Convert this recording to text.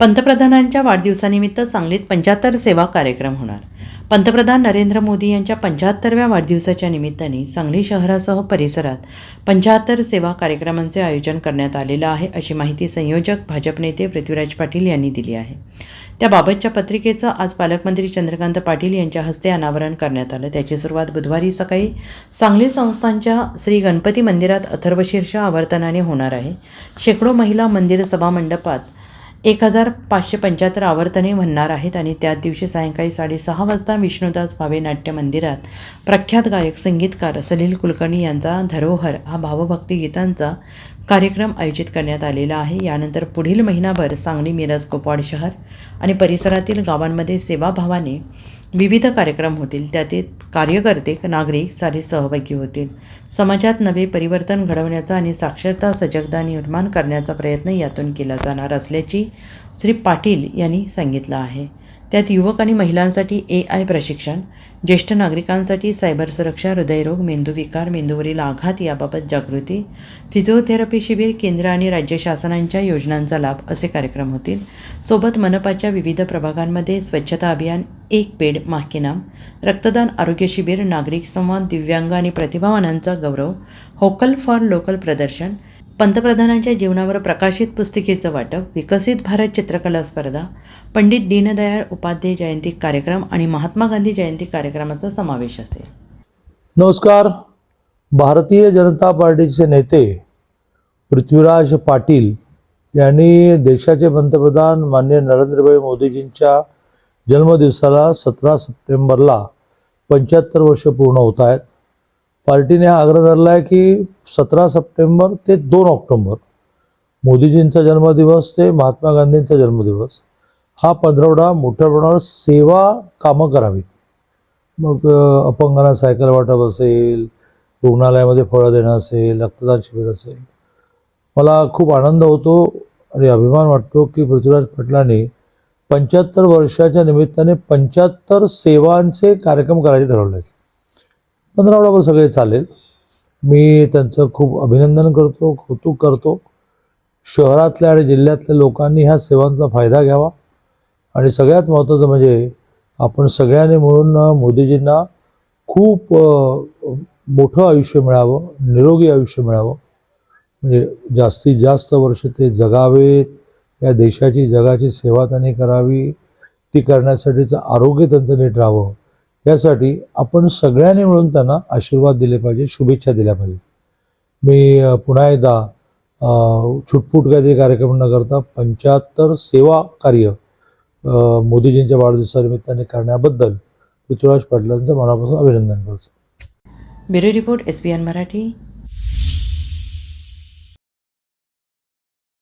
पंतप्रधानांच्या वाढदिवसानिमित्त सांगलीत पंच्याहत्तर सेवा कार्यक्रम होणार. पंतप्रधान नरेंद्र मोदी यांच्या पंच्याहत्तरव्या वाढदिवसाच्या निमित्ताने सांगली शहरासह परिसरात पंच्याहत्तर सेवा कार्यक्रमांचे आयोजन करण्यात आलेलं आहे अशी माहिती संयोजक भाजप नेते पृथ्वीराज पाटील यांनी दिली आहे. त्याबाबतच्या पत्रिकेचं आज पालकमंत्री चंद्रकांत पाटील यांच्या हस्ते अनावरण करण्यात आलं. त्याची सुरुवात बुधवारी सकाळी सांगली संस्थांच्या श्री गणपती मंदिरात अथर्वशीर्ष आवर्तनाने होणार आहे. शेकडो महिला मंदिर सभामंडपात एक हजार पाचशे पंच्याहत्तर आवर्तने म्हणणार आहेत आणि त्याच दिवशी सायंकाळी साडेसहा वाजता विष्णुदास भावे नाट्य मंदिरात प्रख्यात गायक संगीतकार सलील कुलकर्णी यांचा धरोहर हा भावभक्ती गीतांचा कार्यक्रम आयोजित करण्यात आलेला आहे. यानंतर पुढील महिनाभर सांगली मिरज कोपाड शहर आणि परिसरातील गावांमध्ये सेवाभावाने विविध कार्यक्रम होतील. त्यातील कार्यकर्ते नागरिक सारे सहभागी होतील. समाजात नवे परिवर्तन घडवण्याचा आणि साक्षरता सजगता निर्माण करण्याचा प्रयत्न यातून केला जाणार असल्याची श्री पाटील यांनी सांगितलं आहे. त्यात युवक आणि महिलांसाठी ए आय प्रशिक्षण ज्येष्ठ नागरिकांसाठी सायबर सुरक्षा हृदयरोग मेंदूविकार मेंदूवरील आघात याबाबत जागृती फिजिओथेरपी शिबिर केंद्र आणि राज्य शासनांच्या योजनांचा लाभ असे कार्यक्रम होतील. सोबत मनपाच्या विविध प्रभागांमध्ये स्वच्छता अभियान एक पेड माह नाम रक्तदान आरोग्य शिबिर नागरिक संवाद दिव्यांग आणि प्रतिभावानांचा गौरव होकल फॉर लोकल प्रदर्शन पंतप्रधानांच्या जीवनावर प्रकाशित पुस्तिकेचं वाटप विकसित भारत चित्रकला स्पर्धा पंडित दीनदयाळ उपाध्याय जयंती कार्यक्रम आणि महात्मा गांधी जयंती कार्यक्रमाचा समावेश असेल. नमस्कार. भारतीय जनता पार्टीचे नेते पृथ्वीराज पाटील यांनी देशाचे पंतप्रधान मान्य नरेंद्रभाई मोदीजींच्या जन्मदिवसाला सतरा सप्टेंबरला पंच्याहत्तर वर्ष पूर्ण होत आहेत. पार्टीने हा आग्रह धरला आहे की सतरा सप्टेंबर ते दोन ऑक्टोंबर मोदीजींचा जन्मदिवस ते महात्मा गांधींचा जन्मदिवस हा पंधरवडा मोठ्या प्रमाणावर सेवा कामं करावीत मग अपंगांना सायकल वाटप असेल रुग्णालयामध्ये फळं देणं असेल रक्तदान शिबिर असेल. मला खूप आनंद होतो आणि अभिमान वाटतो की पृथ्वीराज पाटलांनी पंच्याहत्तर वर्षाच्या निमित्ताने पंच्याहत्तर सेवांचे कार्यक्रम करायचे ठरवले आहेत पंधरावडाभर सगळे चालेल. मी त्यांचं खूप अभिनंदन करतो कौतुक करतो. शहरातल्या आणि जिल्ह्यातल्या लोकांनी ह्या सेवांचा फायदा घ्यावा. आणि सगळ्यात महत्त्वाचं म्हणजे आपण सगळ्यांनी मिळून मोदीजींना खूप मोठं आयुष्य मिळावं निरोगी आयुष्य मिळावं. म्हणजे जास्तीत जास्त वर्ष ते जगावेत या देशाची जगाची सेवा त्यांनी करावी. ती करण्यासाठीचं आरोग्य त्यांचं नीट राहावं. यासाठी आपण सगळ्यांनी मिळून त्यांना आशीर्वाद दिले पाहिजे शुभेच्छा दिल्या पाहिजे मी पुन्हा एकदा अ, छुटपूट कार्यक्रम न करता पंच्याहत्तर सेवा कार्य मोदीजींच्या वाढदिवसानिमित्ताने करण्याबद्दल पृथ्वीराज पाटलांचं मनापासून अभिनंदन करतो. Bureau report S B N Marathi.